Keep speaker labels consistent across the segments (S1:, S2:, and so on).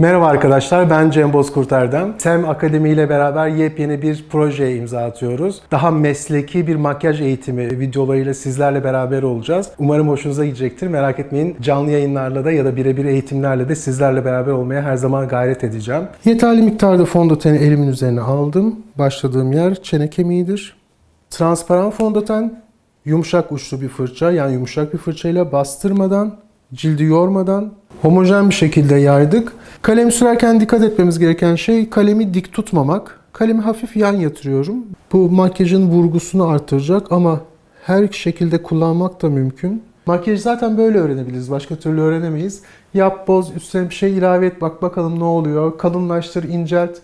S1: Merhaba arkadaşlar, ben Cem Bozkurt Erdem. SEM Akademi ile beraber yepyeni bir projeye imza atıyoruz. Daha mesleki bir makyaj eğitimi videolarıyla sizlerle beraber olacağız. Umarım hoşunuza gidecektir. Merak etmeyin canlı yayınlarla da ya da birebir eğitimlerle de sizlerle beraber olmaya her zaman gayret edeceğim. Yeterli miktarda fondöteni elimin üzerine aldım. Başladığım yer çene kemiğidir. Transparan fondöten, yumuşak uçlu bir fırça yani yumuşak bir fırçayla bastırmadan, cildi yormadan homojen bir şekilde yaydık. Kalem sürerken dikkat etmemiz gereken şey kalemi dik tutmamak. Kalemi hafif yan yatırıyorum. Bu makyajın vurgusunu artıracak ama her şekilde kullanmak da mümkün. Makyajı zaten böyle öğrenebiliriz. Başka türlü öğrenemeyiz. Yap, boz, üstüne bir şey ilave et, bak bakalım ne oluyor. Kalınlaştır, incelt.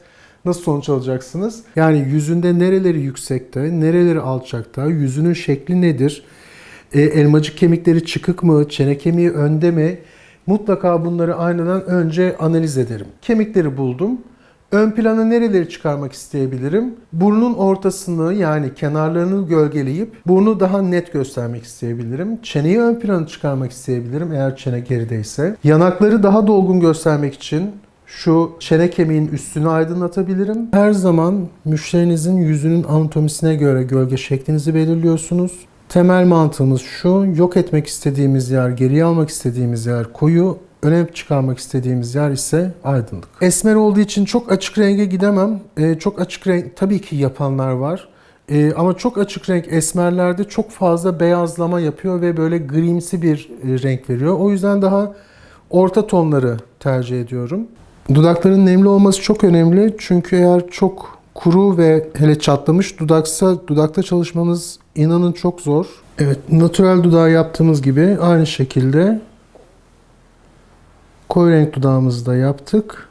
S1: Nasıl sonuç alacaksınız? Yani yüzünde nereleri yüksekte, nereleri alçakta, yüzünün şekli nedir? E, elmacık kemikleri çıkık mı, çene kemiği önde mi? Mutlaka bunları aynadan önce analiz ederim. Kemikleri buldum. Ön plana nereleri çıkarmak isteyebilirim? Burnun ortasını yani kenarlarını gölgeleyip burnu daha net göstermek isteyebilirim. Çeneyi ön plana çıkarmak isteyebilirim eğer çene gerideyse. Yanakları daha dolgun göstermek için şu çene kemiğin üstünü aydınlatabilirim. Her zaman müşterinizin yüzünün anatomisine göre gölge şeklinizi belirliyorsunuz. Temel mantığımız şu, yok etmek istediğimiz yer, geriye almak istediğimiz yer koyu, öne çıkarmak istediğimiz yer ise aydınlık. Esmer olduğu için çok açık renge gidemem. Ee, çok açık renk tabii ki yapanlar var. Ee, ama çok açık renk esmerlerde çok fazla beyazlama yapıyor ve böyle grimsi bir e, renk veriyor. O yüzden daha orta tonları tercih ediyorum. Dudakların nemli olması çok önemli. Çünkü eğer çok kuru ve hele çatlamış dudaksa dudakta çalışmanız inanın çok zor. Evet, natürel dudağı yaptığımız gibi aynı şekilde koyu renk dudağımızı da yaptık.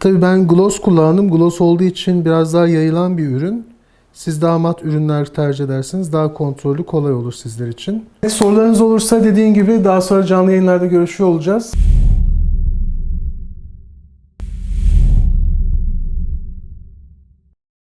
S1: Tabii ben gloss kullandım. Gloss olduğu için biraz daha yayılan bir ürün. Siz daha mat ürünler tercih ederseniz daha kontrollü kolay olur sizler için. Sorularınız olursa dediğim gibi daha sonra canlı yayınlarda görüşüyor olacağız.